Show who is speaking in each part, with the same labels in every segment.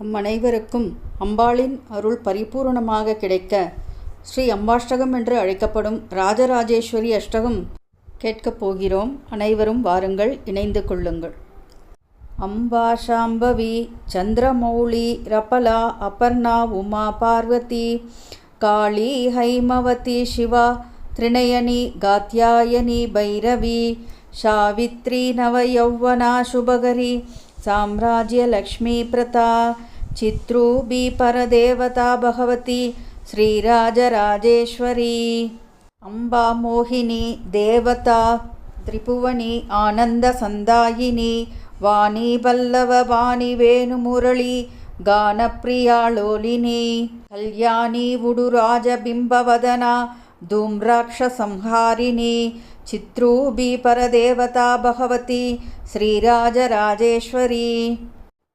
Speaker 1: நம் அனைவருக்கும் அம்பாளின் அருள் பரிபூரணமாக கிடைக்க ஸ்ரீ அம்பாஷ்டகம் என்று அழைக்கப்படும் ராஜராஜேஸ்வரி அஷ்டகம் கேட்கப் போகிறோம் அனைவரும் வாருங்கள் இணைந்து கொள்ளுங்கள் அம்பா சாம்பவி சந்திரமௌலி ரபலா அபர்ணா உமா பார்வதி காளி ஹைமவதி சிவா त्रिनयनी गात्यायनी भैरवी सावित्री नवयौवना शुभकरी साम्राज्यलक्ष्मीप्रता చిత్రూబీ పరదేవతా భగవతి శ్రీరాజరాజేశ్వరీ అంబా మోహిని దేవత త్రిపువని ఆనందసందాయిని వాణి పల్లవ వాణి వేణుమురళి గానప్రియాళోలిని కళ్యాణి ఉడురాజబింబవదన ధూమ్రాక్ష సంహారిణి చిత్రూబీ పరదేవతా భగవతి శ్రీరాజరాజేశ్వరీ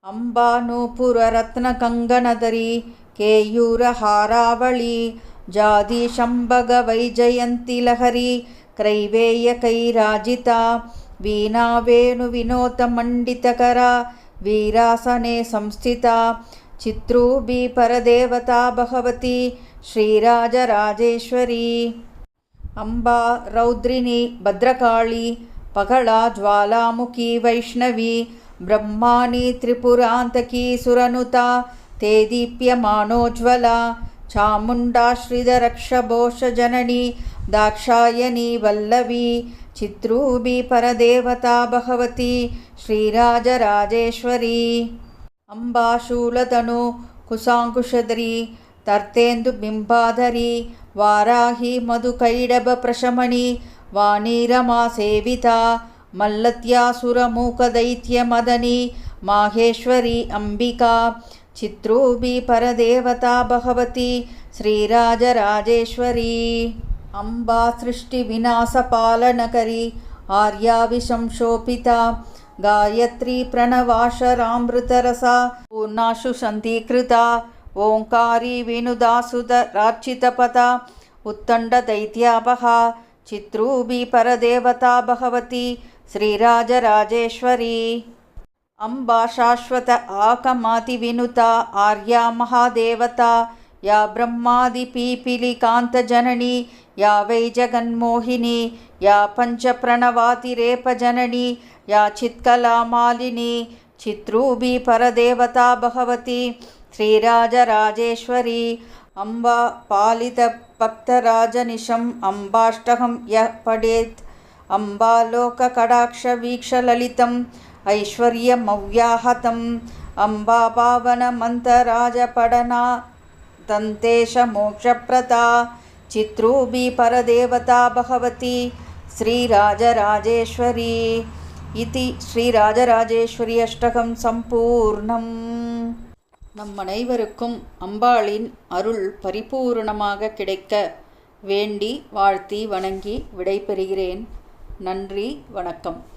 Speaker 1: ಅಂಬಾನೂಪುರ ರತ್ನ ಕಂಗಣಧರಿ ಕೇಯೂರ ಹಾರಾವಳಿ ಜಾದಿ ಶಂಭಗ ವೈಜಯಂತಿ ಲಹರಿ ಕ್ರೈವೇಯ ಕೈರಾಜಿತ ವೀಣಾ ವೇಣು ವಿನೋತ ಮಂಡಿತಕರ ವೀರಾಸನೆ ಸಂಸ್ಥಿತ ಚಿತ್ರೂಬಿ ಪರದೇವತಾ ಭಗವತಿ, ಶ್ರೀರಾಜರಾಜೇಶ್ವರಿ. ಅಂಬಾ ರೌದ್ರಿಣಿ ಭದ್ರಕಾಳಿ, ಪಗಳ, ಜ್ವಾಲಾಮುಖಿ, ವೈಷ್ಣವಿ ब्रह्माणि त्रिपुरान्तकी सुरनुता ते दीप्यमानोज्ज्वला चामुण्डाश्रितरक्षभोषजननी दाक्षायणी वल्लवी चित्रूबी परदेवता भगवती श्रीराजराजेश्वरी अम्बा शूलतनु कुशाङ्कुशधरी तर्तेन्दुबिम्बाधरी वाराही मधुकैडभप्रशमनी वाणीरमा सेविता मल्लत्यासुरमूकदैत्यमदनी माहेश्वरी अम्बिका चित्रूबी परदेवता भगवती श्रीराजराजेश्वरी अम्बा सृष्टिविनाशपालनकरी आर्याविशंशोपिता गायत्री प्रणवाशरामृतरसा पूर्णाशु सन्तीकृता ओङ्कारी विनुदासुदरार्चितपदा उत्तण्डदैत्यापहा चित्रूबी परदेवता भगवती श्रीराजराजेश्वरी। अम्बा शाश्वत आकमातिविनुता आर्या महादेवता या ब्रह्मादिपीपिलिकान्तजननी या वै जगन्मोहिनी या पञ्चप्रणवातिरेपजननी या चित्कलामालिनी चित्रूबी परदेवता भगवती श्रीराजराजेश्वरी। अम्बा पालितभक्तराजनिशम् अम्बाष्टकं यः पठेत् अम्बालोककटाक्षवीक्षललितम् ऐश्वर्यमव्याहतम् अम्बा पावनमन्तराजपडना दन्तेशमोक्षप्रदा चित्रूबी परदेवता भगवती श्रीराजराजेश्वरी इति श्रीराजराजेश्वरी अष्टकं सम्पूर्णम् நம் அனைவருக்கும் அம்பாளின் அருள் பரிபூரணமாக கிடைக்க வேண்டி வாழ்த்தி வணங்கி விடைபெறுகிறேன் நன்றி வணக்கம்.